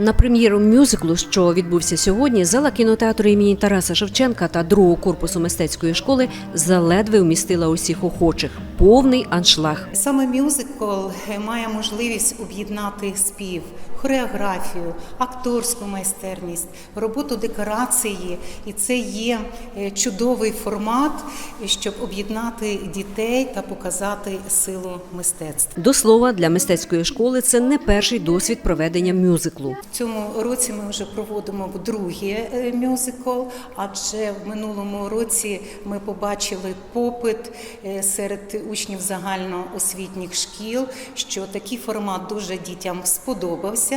На прем'єру мюзиклу, що відбувся сьогодні, зала кінотеатру імені Тараса Шевченка та другого корпусу мистецької школи заледве вмістила усіх охочих. Повний аншлаг. Саме мюзикл має можливість об'єднати спів, хореографію, акторську майстерність, роботу декорації, і це є е, чудовий формат, щоб об'єднати дітей та показати силу мистецтва. До слова, для мистецької школи це не перший досвід проведення мюзиклу. В цьому році ми вже проводимо вдруге е, мюзикл, адже в минулому році ми побачили попит е, серед учнів загальноосвітніх шкіл, що такий формат дуже дітям сподобався,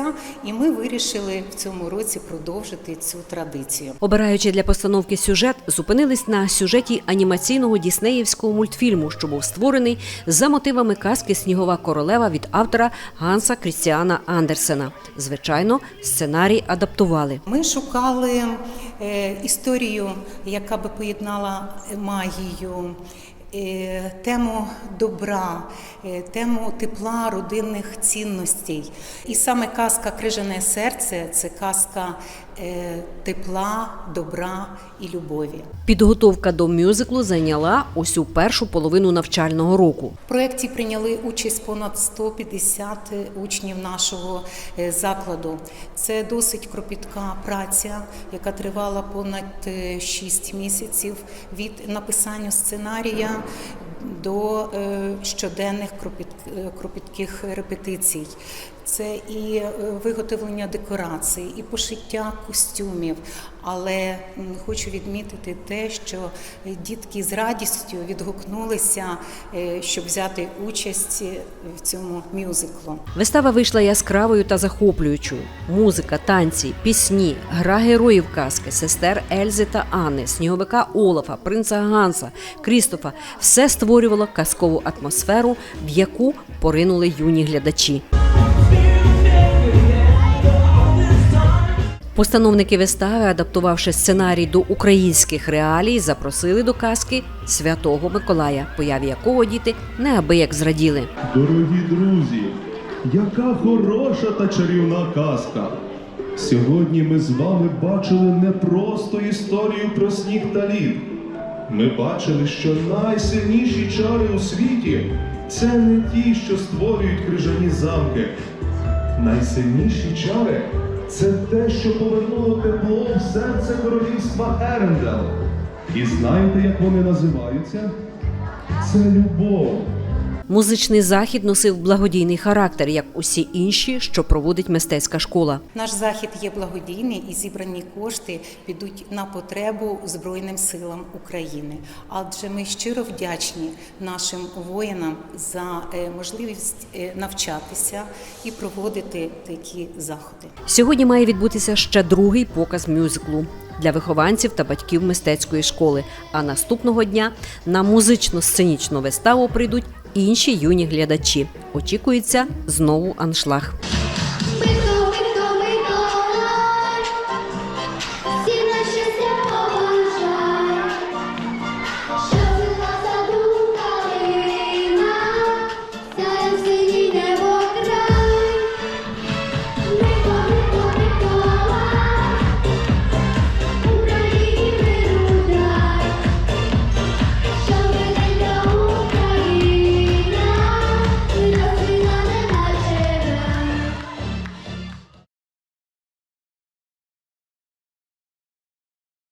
і ми вирішили в цьому році продовжити цю традицію. Обираючи для постановки сюжет, зупинились на сюжеті анімаційного діснеївського мультфільму, що був створений за мотивами казки Снігова королева від автора Ганса Крістіана Андерсена. Звичайно, сценарій адаптували. Ми шукали е, історію, яка би поєднала магію, тему добра, е, тему тепла, родинних цінностей. І саме казка Крижане серце це казка е, тепла, добра і любові. Підготовка до мюзиклу зайняла усю першу половину навчального року. В проєкті прийняли участь понад 150 учнів нашого е, закладу. Це досить кропітка праця, яка тривала понад 6 місяців від написання сценарія до е, щоденних е, кропітких репетицій. Це і е, виготовлення декорацій, і пошиття костюмів. Але хочу відмітити те, що дітки з радістю відгукнулися, е, щоб взяти участь в цьому мюзиклу. Вистава вийшла яскравою та захоплюючою. Музика, танці, пісні, гра героїв казки, сестер Ельзи та Анни, сніговика Олафа, принца Ганса, Крістофа все створювало казкову атмосферу, в яку поринули юні глядачі. Постановники вистави, адаптувавши сценарій до українських реалій, запросили до казки святого Миколая, появі якого діти неабияк зраділи. Дорогі друзі, яка хороша та чарівна казка! Сьогодні ми з вами бачили не просто історію про сніг та лід. Ми бачили, що найсильніші чари у світі це не ті, що створюють крижані замки. Найсильніші чари це те, що повернуло тепло в серце королівства Ерендел. І знаєте, як вони називаються? Це любов. Музичний захід носив благодійний характер, як усі інші, що проводить мистецька школа. Наш захід є благодійний і зібрані кошти підуть на потребу Збройним силам України. Адже ми щиро вдячні нашим воїнам за е, можливість е, навчатися і проводити такі заходи. Сьогодні має відбутися ще другий показ мюзиклу для вихованців та батьків мистецької школи. А наступного дня на музично-сценічну виставу прийдуть інші юні глядачі. Очікується знову аншлаг. Щоб задумали нас, синій небо.